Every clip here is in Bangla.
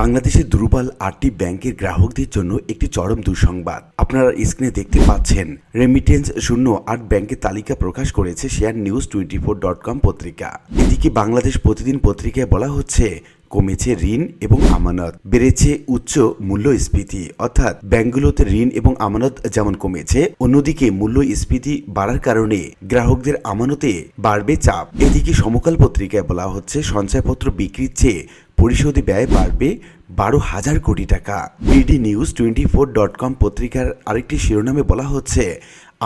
বাংলাদেশের দুর্বল আটটি ব্যাংকের গ্রাহকদের জন্য একটি চরম দুঃসংবাদ। আপনারা স্ক্রিনে দেখতে পাচ্ছেন রেমিটেন্স শূন্য আট ব্যাংকের তালিকা প্রকাশ করেছে share news twenty four dot com পত্রিকা। এদিকে বাংলাদেশ প্রতিদিন পত্রিকায় বলা হচ্ছে, কমেছে ঋণ এবং আমানত। বেড়েছে উচ্চ মূল্যস্ফীতি, অর্থাৎ ব্যাংকগুলোতে ঋণ এবং আমানত যেমন কমেছে, অন্যদিকে মূল্যস্ফীতি বাড়ার কারণে গ্রাহকদের আমানতে বাড়বে চাপ। এদিকে সমকাল পত্রিকায় বলা হচ্ছে, সঞ্চয়পত্র বিক্রির চেয়ে পরিশোধ ব্যয় বাড়বে বারো হাজার কোটি টাকা। BD news twenty four dot com পত্রিকার আরেকটি শিরোনামে বলা হচ্ছে,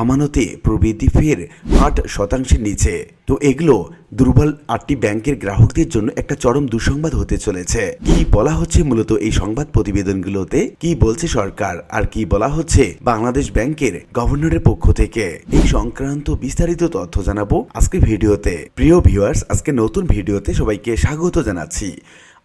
আমানতে প্রবৃদ্ধি ফের আট শতাংশের নিচে। তো এগুলো দুর্বল আটটি ব্যাংকের গ্রাহকদের জন্য একটা চরম দুঃসংবাদ হতে চলেছে। কি বলা হচ্ছে মূলত এই সংবাদ প্রতিবেদনগুলোতে? কি বলছে সরকার? আর কি বলা হচ্ছে বাংলাদেশ ব্যাংকের গভর্নরের পক্ষ থেকে? এই সংক্রান্ত বিস্তারিত তথ্য জানাব আজকে ভিডিওতে। প্রিয় ভিউয়ার্স, আজকে নতুন ভিডিওতে সবাইকে স্বাগত জানাচ্ছি।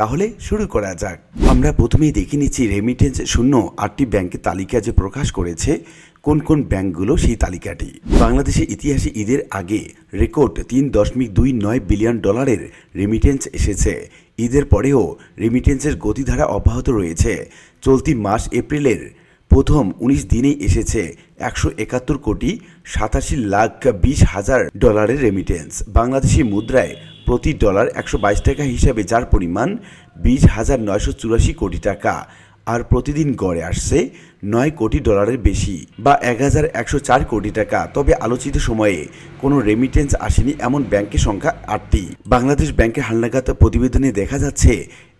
তাহলে শুরু করা যাক। আমরা প্রথমেই দেখে নিচ্ছি রেমিটেন্স শূন্য আটটি ব্যাংকের তালিকা যে প্রকাশ করেছে, কোন কোন ব্যাংকগুলো সেই তালিকাটি। বাংলাদেশের ইতিহাসে ঈদের আগে রেকর্ড তিন দশমিক দুই নয় বিলিয়ন ডলারের রেমিটেন্স এসেছে। ঈদের পরেও রেমিটেন্সের গতিধারা অব্যাহত রয়েছে। চলতি মাস এপ্রিলের প্রথম উনিশ দিনেই এসেছে একশো একাত্তর কোটি সাতাশি লাখ বিশ হাজার ডলারের রেমিটেন্স বাংলাদেশি মুদ্রায় প্রতি ডলার একশো বাইশ টাকা হিসাবে, যার পরিমাণ বিশ হাজার নয়শো চুরাশি কোটি টাকা। আর প্রতিদিন গড়ে আসছে নয় কোটি ডলারের বেশি বা এক হাজার একশো চার কোটি টাকা। তবে আলোচিত সময়ে কোনো রেমিটেন্স আসেনি এমন ব্যাংকের সংখ্যা আটটি। বাংলাদেশ ব্যাংকের হালনাগাদ প্রতিবেদনে দেখা যাচ্ছে,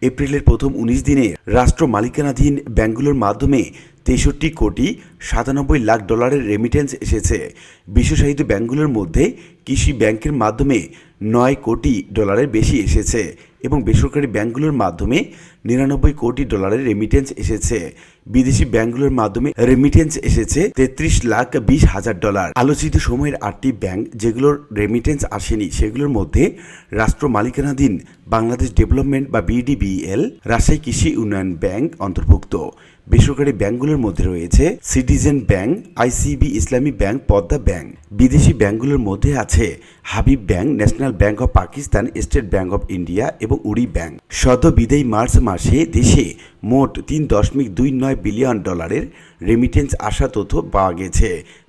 এপ্রিলের প্রথম উনিশ দিনে রাষ্ট্র মালিকানাধীন ব্যাংকগুলোর মাধ্যমে তেষট্টি কোটি সাতানব্বই লাখ ডলারের রেমিটেন্স এসেছে। বিশ্বসাহিত্য ব্যাংকগুলোর মধ্যে কৃষি ব্যাংকের মাধ্যমে নয় কোটি ডলারের বেশি এসেছে এবং বেসরকারি ব্যাংকগুলোর মাধ্যমে নিরানব্বই কোটি ডলারের রেমিটেন্স এসেছে। বিদেশি ব্যাংকগুলোর মাধ্যমে রেমিটেন্স এসেছে তেত্রিশ লাখ বিশ হাজার ডলার। আলোচিত সময়ের আটটি ব্যাংক যেগুলোর রেমিটেন্স আসেনি, সেগুলোর মধ্যে রাষ্ট্র মালিকানাধীন বাংলাদেশ ডেভেলপমেন্ট বা বিডিবিএল রাজশাহী কৃষি উন্নয়ন ব্যাংক অন্তর্ভুক্ত। বেসরকারি ব্যাংকগুলোর মধ্যে রয়েছে Citizen bank ICB Islami bank Padma bank বিদেশি ব্যাংকগুলোর মধ্যে আছে Habib bank, National Bank of Pakistan, State Bank of India এবং উড়ি ব্যাংক। সদ্য বিদায়ী মার্চ মাসে দেশে মোট তিন দশমিক দুই নয় বিলিয়ন ডলারের রেমিটেন্স আসা তথ্য পাওয়া গেছে,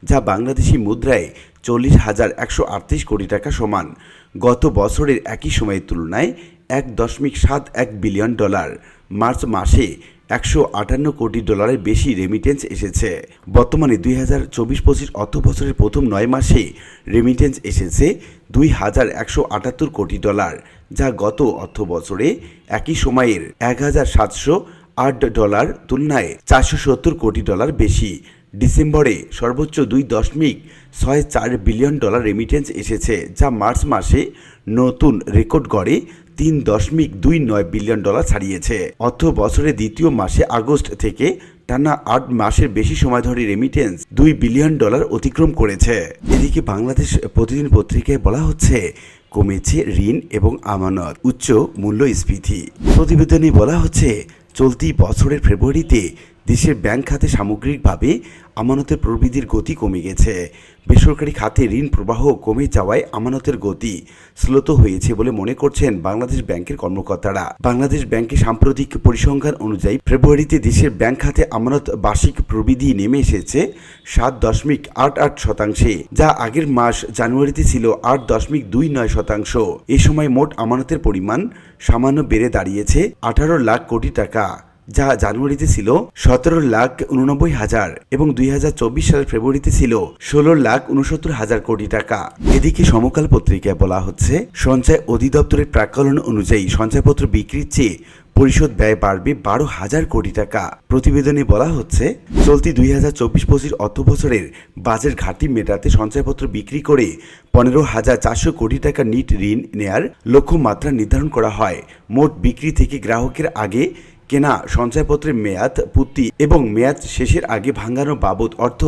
যা বাংলাদেশি মুদ্রায় চল্লিশ হাজার একশো আটত্রিশ কোটি টাকা সমান। গত বছরের একই সময়ের তুলনায় এক দশমিক সাত এক বিলিয়ন ডলার। মার্চ মাসে একশো আটান্ন কোটি ডলারের বেশি রেমিটেন্স এসেছে। বর্তমানে দুই হাজার চব্বিশ পঁচিশ অর্থ বছরের প্রথম নয় মাসে রেমিটেন্স এসেছে দুই হাজার একশো আটাত্তর কোটি ডলার, যা গত অর্থ বছরে একই সময়ের এক হাজার সাতশো আট ডলার তুলনায় চারশো সত্তর কোটি ডলার বেশি। ডিসেম্বরে সর্বোচ্চ দুই দশমিক ছয় চার বিলিয়ন ডলার রেমিটেন্স এসেছে, যা মার্চ মাসে নতুন রেকর্ড গড়ে তিন দশমিক দুই নয় বিলিয়ন ডলার ছাড়িয়েছে। অর্থ বছরের দ্বিতীয় মাসে আগস্ট থেকে টানা আট মাসের বেশি সময় ধরে রেমিটেন্স দুই বিলিয়ন ডলার অতিক্রম করেছে। এদিকে বাংলাদেশ প্রতিদিন পত্রিকায় বলা হচ্ছে, কমেছে ঋণ এবং আমানত, উচ্চ মূল্যস্ফীতি। প্রতিবেদনে বলা হচ্ছে, চলতি বছরের ফেব্রুয়ারিতে দেশের ব্যাংক খাতে সামগ্রিকভাবে আমানতের প্রবৃদ্ধির গতি কমে গেছে। বেসরকারি খাতে ঋণ প্রবাহ কমে যাওয়ায় আমানতের গতি স্লোত হয়েছে বলে মনে করছেন বাংলাদেশ ব্যাংকের কর্মকর্তারা। বাংলাদেশ ব্যাংকের সাম্প্রতিক পরিসংখ্যান অনুযায়ী ফেব্রুয়ারিতে দেশের ব্যাংক খাতে আমানত বার্ষিক প্রবৃদ্ধি নেমে এসেছে সাত দশমিক আট আট শতাংশে, যা আগের মাস জানুয়ারিতে ছিল আট দশমিক দুই নয় শতাংশ। এ সময় মোট আমানতের পরিমাণ সামান্য বেড়ে দাঁড়িয়েছে আঠারো লাখ কোটি টাকা। যা জানুয়ারিতে ছিল সতেরো লাখ উননব্বই হাজার এবং দুই হাজার চব্বিশ সালের ফেব্রুয়ারিতে ছিল ষোলো লাখ উনসত্তর হাজার কোটি টাকা। এদিকে সমকাল পত্রিকায় বলা হচ্ছে, সঞ্চয় অধিদপ্তরের প্রাক্কলন অনুযায়ী সঞ্চয়পত্র বিক্রির চেয়ে পরিশোধ ব্যয় বাড়বে বারো হাজার কোটি টাকা। প্রতিবেদনে বলা হচ্ছে, চলতি দুই হাজার চব্বিশ পঁচিশ অর্থ বছরের বাজেট ঘাটতি মেটাতে সঞ্চয়পত্র বিক্রি করে পনেরো হাজার চারশো কোটি টাকা নিট ঋণ নেয়ার লক্ষ্যমাত্রা নির্ধারণ করা হয়। মোট বিক্রি থেকে গ্রাহকের আগে কেনা সঞ্চয়পত্রের মেয়াদ পূর্তি এবং মেয়াদ শেষের আগে ভাঙানো বাবদ অর্থ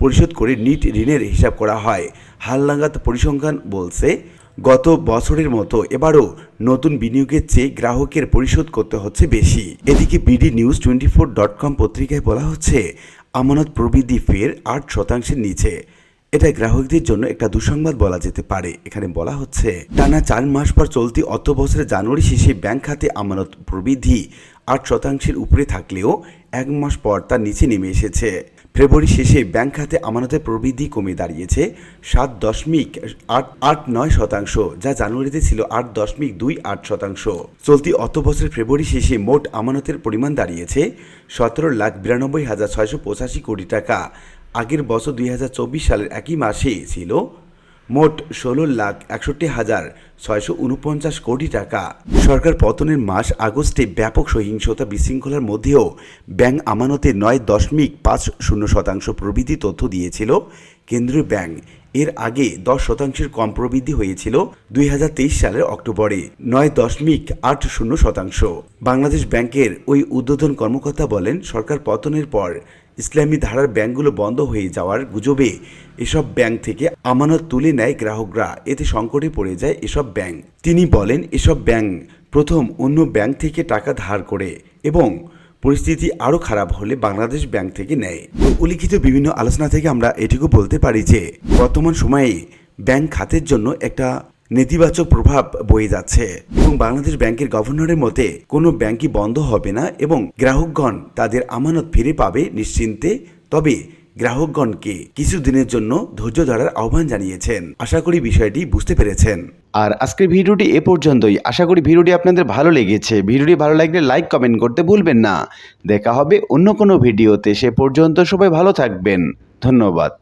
পরিশোধ করে নিট ঋণের হিসাব করা হয়। হালনাগাদ পরিসংখ্যান বলছে, গত বছরের মতো এবারও নতুন বিনিয়োগের চেয়ে গ্রাহকের পরিশোধ করতে হচ্ছে বেশি। এদিকে BD news twenty four dot com পত্রিকায় বলা হচ্ছে, আমানত প্রবৃদ্ধি ফের আট শতাংশের নিচে। এটা গ্রাহকদের জন্য একটা দুঃসংবাদ বলা যেতে পারে। এখানে বলা হচ্ছে, টানা চার মাস পর চলতি অর্থ বছরের জানুয়ারি শেষে ব্যাংক খাতে আমানত প্রবৃদ্ধি আট শতাংশের উপরে থাকলেও এক মাস পর তার নিচে নেমে এসেছে। ফেব্রুয়ারি শেষে ব্যাংক খাতে আমানতের প্রবৃদ্ধি কমে দাঁড়িয়েছে সাত দশমিক আট আট নয় শতাংশ, যা জানুয়ারিতে ছিল আট দশমিক দুই আট শতাংশ। চলতি অর্থ বছরের ফেব্রুয়ারি শেষে মোট আমানতের পরিমাণ দাঁড়িয়েছে সতেরো লাখ বিরানব্বই হাজার ছয়শো পঁচাশি কোটি টাকা। আগের বছর দুই হাজার চব্বিশ সালের একই মাসে ছিল মোট ষোলো লাখ একষট্টি হাজার ছয়শো উনপঞ্চাশ কোটি টাকা। সরকার পতনের মাস আগস্টে ব্যাপক সহিংসতা বিশৃঙ্খলার মধ্যেও ব্যাংক আমানতে নয় দশমিক পাঁচ শূন্য শতাংশ প্রবৃদ্ধি তথ্য দিয়েছিল কেন্দ্রীয় ব্যাংক। এর আগে দশ শতাংশের কম প্রবৃদ্ধি হয়েছিল দুই হাজার তেইশ সালের অক্টোবরে, নয় দশমিক আট শূন্য শতাংশ। বাংলাদেশ ব্যাংকের ওই উদ্বোধন কর্মকর্তা বলেন, সরকার পতনের পর ইসলামী ধারার ব্যাংকগুলো বন্ধ হয়ে যাওয়ার গুজবে এসব ব্যাংক থেকে আমানত তুলে নেয় গ্রাহকরা। এতে সংকটে পড়ে যায় এসব ব্যাংক। তিনি বলেন, এসব ব্যাংক প্রথম অন্য ব্যাংক থেকে টাকা ধার করে এবং পরিস্থিতি আরও খারাপ হলে বাংলাদেশ ব্যাংক থেকে নেয়। উল্লিখিত বিভিন্ন আলোচনা থেকে আমরা এটুকু বলতে পারি যে, বর্তমান সময়ে ব্যাংক খাতের জন্য একটা নেতিবাচক প্রভাব বয়ে যাচ্ছে। এবং বাংলাদেশ ব্যাংকের গভর্নরের মতে, কোনো ব্যাংকই বন্ধ হবে না এবং গ্রাহকগণ তাদের আমানত ফিরে পাবে নিশ্চিন্তে। তবে গ্রাহকগণকে কিছুদিনের জন্য ধৈর্য ধরার আহ্বান জানিয়েছেন। আশা করি বিষয়টি বুঝতে পেরেছেন। আর আজকের ভিডিওটি এ পর্যন্তই। আশা করি ভিডিওটি আপনাদের ভালো লেগেছে। ভিডিওটি ভালো লাগলে লাইক, কমেন্ট করতে ভুলবেন না। দেখা হবে অন্য কোনো ভিডিওতে। সে পর্যন্ত সবাই ভালো থাকবেন। ধন্যবাদ।